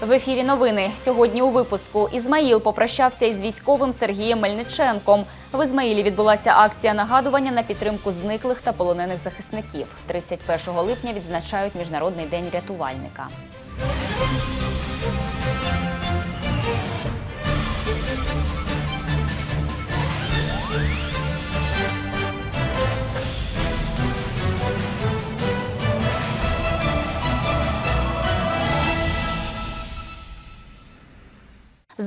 В ефірі новини сьогодні у випуску Ізмаїл попрощався із військовим Сергієм Мельниченком. В Ізмаїлі відбулася акція нагадування на підтримку зниклих та полонених захисників. 31 липня відзначають Міжнародний день рятувальника.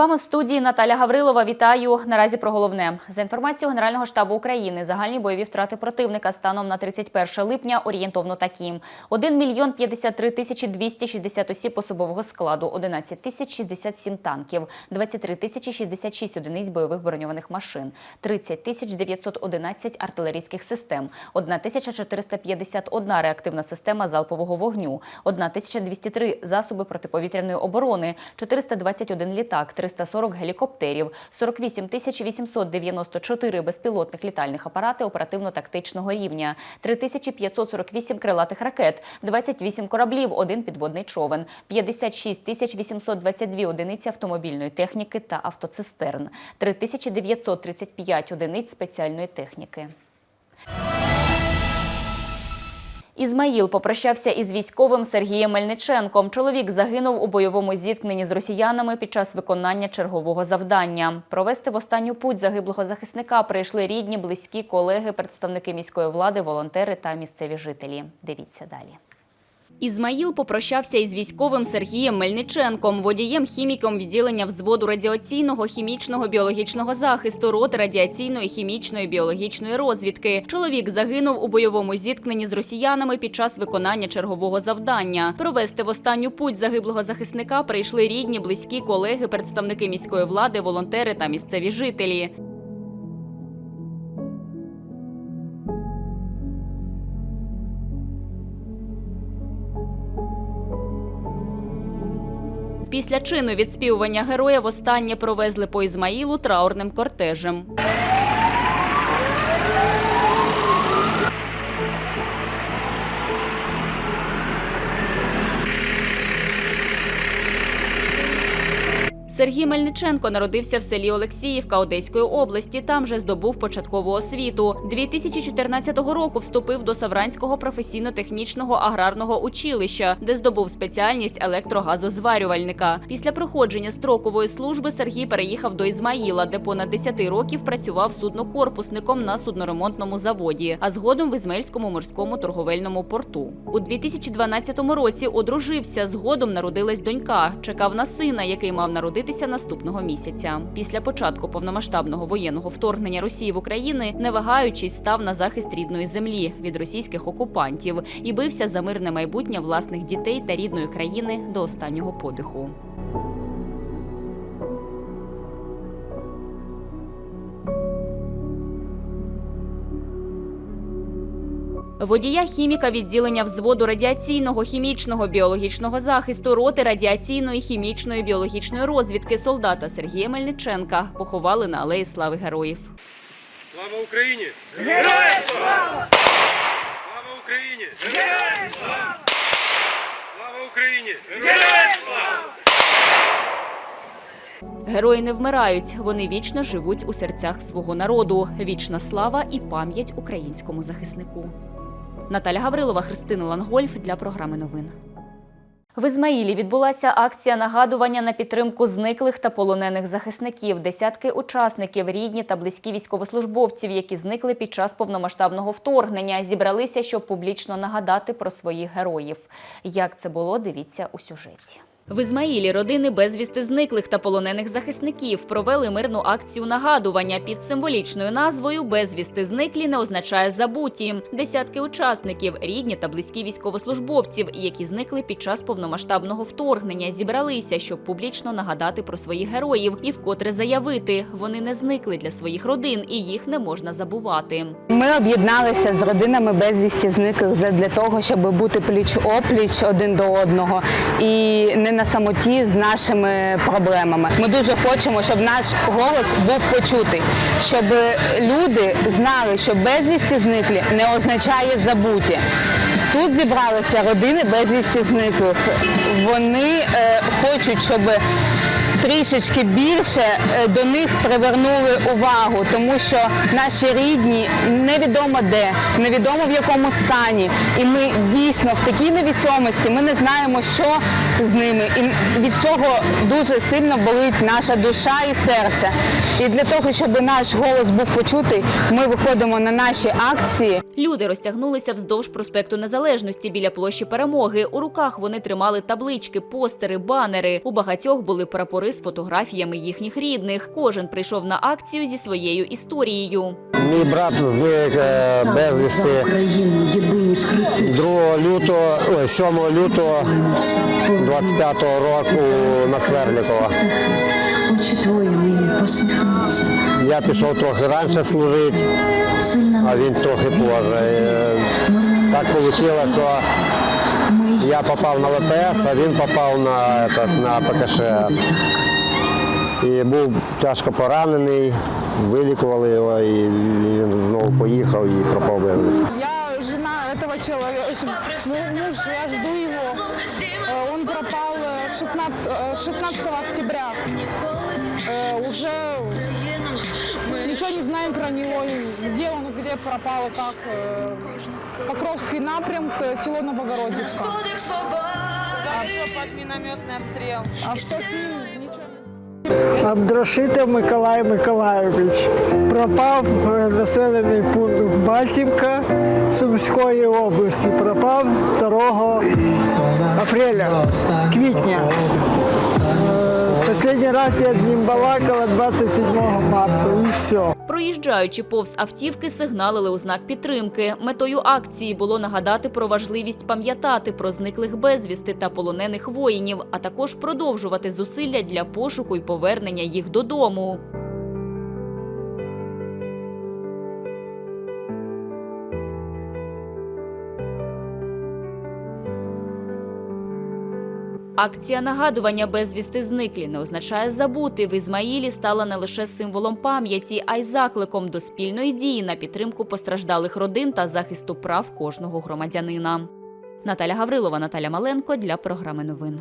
Вами в студії Наталя Гаврилова. Вітаю. Наразі про головне. За інформацією Генерального штабу України, загальні бойові втрати противника станом на 31 липня орієнтовно такі: 1 мільйон 53 тисячі 260 осіб особового складу, 11 тисяч 67 танків, 23 тисячі 66 одиниць бойових броньованих машин, 30 тисяч 911 артилерійських систем, 1 тисяча 451 реактивна система залпового вогню, 1 тисяча 203 засоби протиповітряної оборони, 421 літак, 340 гелікоптерів, 48 тисяч 894 безпілотних літальних апарати оперативно-тактичного рівня, 3548 крилатих ракет, 28 кораблів, один підводний човен, 56 тисяч 822 одиниці автомобільної техніки та автоцистерн, 3935 одиниць спеціальної техніки. Ізмаїл попрощався із військовим Сергієм Мельниченком. Чоловік загинув у бойовому зіткненні з росіянами під час виконання чергового завдання. Провести в останню путь загиблого захисника прийшли рідні, близькі, колеги, представники міської влади, волонтери та місцеві жителі. Дивіться далі. Ізмаїл попрощався із військовим Сергієм Мельниченком, водієм хіміком відділення взводу радіаційного, хімічного, біологічного захисту, роти радіаційної, хімічної, біологічної розвідки. Чоловік загинув у бойовому зіткненні з росіянами під час виконання чергового завдання. Провести в останню путь загиблого захисника прийшли рідні, близькі, колеги, представники міської влади, волонтери та місцеві жителі. Після чину відспівування героя востаннє провезли по Ізмаїлу траурним кортежем. Сергій Мельниченко народився в селі Олексіївка Одеської області. Там же здобув початкову освіту. 2014 року вступив до Савранського професійно-технічного аграрного училища, де здобув спеціальність електрогазозварювальника. Після проходження строкової служби Сергій переїхав до Ізмаїла, де понад 10 років працював суднокорпусником на судноремонтному заводі, а згодом в Ізмаїльському морському торговельному порту. У 2012 році одружився. Згодом народилась донька. Чекав на сина, який мав народитися наступного місяця. Після початку повномасштабного воєнного вторгнення Росії в Україну, не вагаючись, став на захист рідної землі від російських окупантів і бився за мирне майбутнє власних дітей та рідної країни до останнього подиху. Водія хіміка відділення взводу радіаційного, хімічного, біологічного захисту, роти радіаційної, хімічної, біологічної розвідки солдата Сергія Мельниченка поховали на алеї слави героїв. Слава Україні! Героям слава! Слава Україні! Героям слава! Слава Україні! Героям слава! Герої не вмирають, вони вічно живуть у серцях свого народу. Вічна слава і пам'ять українському захиснику. Наталя Гаврилова, Христина Лангольф для програми новин. В Ізмаїлі відбулася акція нагадування на підтримку зниклих та полонених захисників. Десятки учасників, рідні та близькі військовослужбовців, які зникли під час повномасштабного вторгнення, зібралися, щоб публічно нагадати про своїх героїв. Як це було, дивіться у сюжеті. В Ізмаїлі родини безвісти зниклих та полонених захисників провели мирну акцію нагадування під символічною назвою Безвісти зниклі не означає забуті. Десятки учасників, рідні та близькі військовослужбовців, які зникли під час повномасштабного вторгнення, зібралися, щоб публічно нагадати про своїх героїв і вкотре заявити, вони не зникли для своїх родин і їх не можна забувати. Ми об'єдналися з родинами безвісті зниклих для того, щоб бути пліч опліч один до одного і не на самоті з нашими проблемами. Ми дуже хочемо, щоб наш голос був почутий, щоб люди знали, що безвісті зниклі не означає забуті. Тут зібралися родини безвісті зниклих. Вони е, хочуть, щоб трішечки більше е, до них привернули увагу, тому що наші рідні невідомо де, невідомо в якому стані. І ми дійсно в такій невісомості, ми не знаємо, що з ними. І від цього дуже сильно болить наша душа і серце. І для того, щоб наш голос був почутий, ми виходимо на наші акції. Люди розтягнулися вздовж проспекту Незалежності біля площі Перемоги. У руках вони тримали таблички, постери, банери. У багатьох були прапори з фотографіями їхніх рідних. Кожен прийшов на акцію зі своєю історією. Мій брат зник е, безвісти Україну єдиність Христу. 2 лютого, ой, 7 лютого 25-го року на Сверлікова. Очі твої мені посміхнуться. Я пішов трохи раніше служити, а він трохи позже. Е, Так вийшло, що я попав на ВПС, а він попав на, на ПКШ. І був тяжко поранений, вилікували його, і він знову поїхав і пропав безвісти. Я жена этого человека, ну, муж, я жду его. Э, Он пропал э, 16, э, 16 октября. Э, Уже ничего не знаем про него, где он, где пропал и как. Э, Покровский напрямок, э, село Новогородицко. А все под минометный обстрел. А что с ним? Абдрашитов Миколай Миколайович пропав в населений пункт Басівка Сумської області. Пропав 2 апреля, квітня. Останній раз я з ним балакала 27 марта і все. Проїжджаючи повз автівки, сигналили у знак підтримки. Метою акції було нагадати про важливість пам'ятати про зниклих безвісти та полонених воїнів, а також продовжувати зусилля для пошуку і повернення їх додому. Акція нагадування безвісти зниклі не означає забути. В Ізмаїлі стала не лише символом пам'яті, а й закликом до спільної дії на підтримку постраждалих родин та захисту прав кожного громадянина. Наталя Гаврилова, Наталя Маленко для програми новин.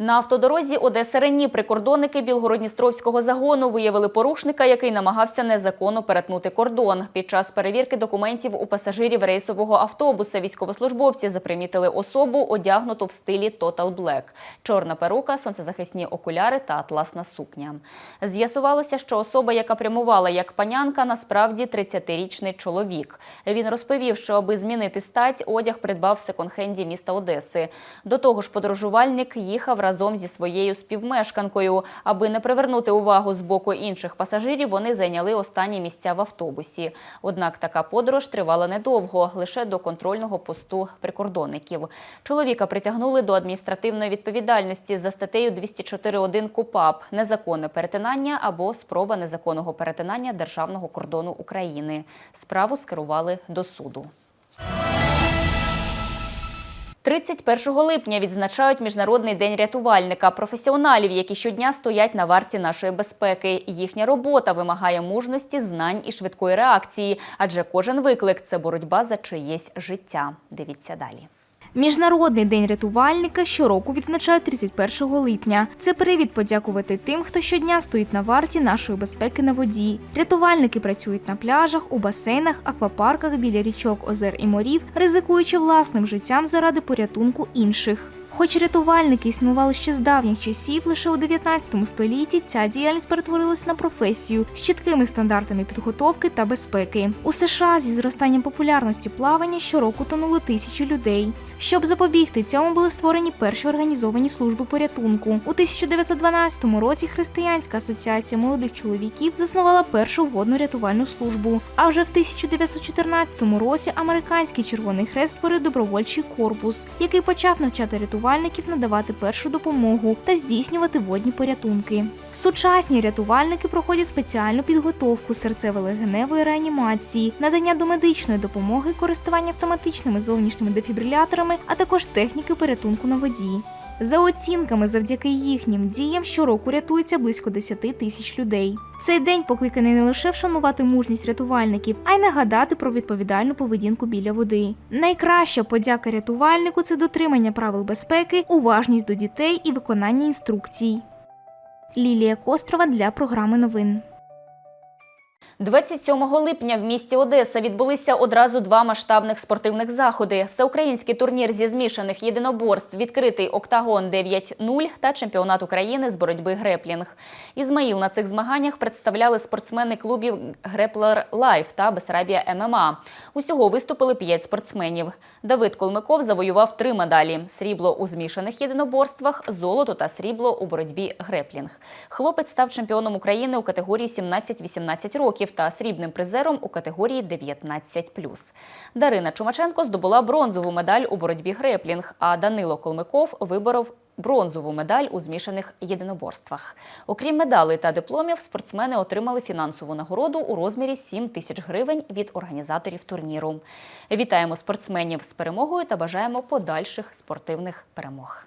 На автодорозі Одеса Рені прикордонники Білгородністровського загону виявили порушника, який намагався незаконно перетнути кордон. Під час перевірки документів у пасажирів рейсового автобуса військовослужбовці запримітили особу, одягнуту в стилі Total Black. Чорна перука, сонцезахисні окуляри та атласна сукня. З'ясувалося, що особа, яка прямувала як панянка, насправді 30-річний чоловік. Він розповів, що аби змінити стать, одяг придбав в секонд-хенді міста Одеси. До того ж, подорожувальник їхав разом зі своєю співмешканкою. Аби не привернути увагу з боку інших пасажирів, вони зайняли останні місця в автобусі. Однак така подорож тривала недовго, лише до контрольного посту прикордонників. Чоловіка притягнули до адміністративної відповідальності за статтею 204.1 КУПАП – незаконне перетинання або спроба незаконного перетинання державного кордону України. Справу скерували до суду. 31 липня відзначають Міжнародний день рятувальника, професіоналів, які щодня стоять на варті нашої безпеки. Їхня робота вимагає мужності, знань і швидкої реакції, адже кожен виклик це боротьба за чиєсь життя. Дивіться далі. Міжнародний день рятувальника щороку відзначають 31 липня. Це привід подякувати тим, хто щодня стоїть на варті нашої безпеки на воді. Рятувальники працюють на пляжах, у басейнах, аквапарках біля річок, озер і морів, ризикуючи власним життям заради порятунку інших. Хоч рятувальники існували ще з давніх часів, лише у 19 столітті ця діяльність перетворилась на професію з чіткими стандартами підготовки та безпеки. У США зі зростанням популярності плавання щороку тонули тисячі людей. Щоб запобігти цьому, були створені перші організовані служби порятунку. У 1912 році Християнська асоціація молодих чоловіків заснувала першу водну рятувальну службу. А вже в 1914 році американський Червоний Хрест створив добровольчий корпус, який почав навчати рятувальників надавати першу допомогу та здійснювати водні порятунки. Сучасні рятувальники проходять спеціальну підготовку серцево-легеневої реанімації, надання домедичної допомоги, користування автоматичними зовнішніми дефібриляторами, а також техніки порятунку на воді. За оцінками, завдяки їхнім діям щороку рятується близько 10 тисяч людей. Цей день покликаний не лише вшанувати мужність рятувальників, а й нагадати про відповідальну поведінку біля води. Найкраща подяка рятувальнику це дотримання правил безпеки, уважність до дітей і виконання інструкцій. Лілія Кострова для програми новин. 27 липня в місті Одеса відбулися одразу два масштабних спортивних заходи: всеукраїнський турнір зі змішаних єдиноборств, відкритий Октагон 9-0 та чемпіонат України з боротьби греплінг. Ізмаїл на цих змаганнях представляли спортсмени клубів Греплер Лайф та Бесарабія ММА. Усього виступили п'ять спортсменів. Давид Колмиков завоював три медалі: срібло у змішаних єдиноборствах, золото та срібло у боротьбі греплінг. Хлопець став чемпіоном України у категорії 17-18 років та срібним призером у категорії 19+. Дарина Чумаченко здобула бронзову медаль у боротьбі греплінг, а Данило Колмиков виборов бронзову медаль у змішаних єдиноборствах. Окрім медалей та дипломів, спортсмени отримали фінансову нагороду у розмірі 7 тисяч гривень від організаторів турніру. Вітаємо спортсменів з перемогою та бажаємо подальших спортивних перемог.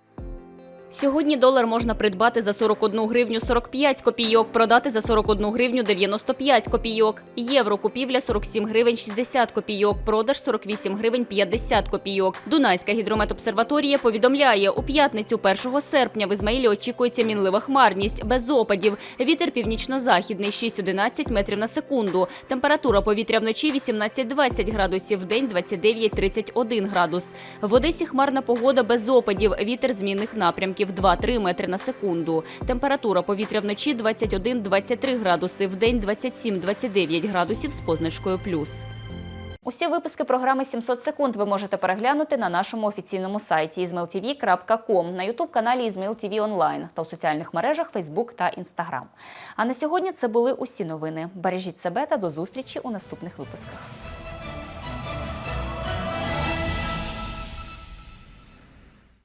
Сьогодні долар можна придбати за 41 гривню 45 копійок, продати за 41 гривню 95 копійок. Євро купівля 47 гривень 60 копійок, продаж 48 гривень 50 копійок. Дунайська гідрометобсерваторія повідомляє, у п'ятницю 1 серпня в Ізмаїлі очікується мінлива хмарність, без опадів. Вітер північно-західний 6-11 метрів на секунду. Температура повітря вночі 18-20 градусів, день 29-31 градус. В Одесі хмарна погода без опадів, вітер змінних напрямків 2-3 метри на секунду. Температура повітря вночі 21-23 градуси, в день 27-29 градусів з позначкою плюс. Усі випуски програми «700 секунд ви можете переглянути на нашому офіційному сайті izmailtv.com, на ютуб-каналі ТВ онлайн та у соціальних мережах Facebook та Instagram. А на сьогодні це були усі новини. Бережіть себе та до зустрічі у наступних випусках.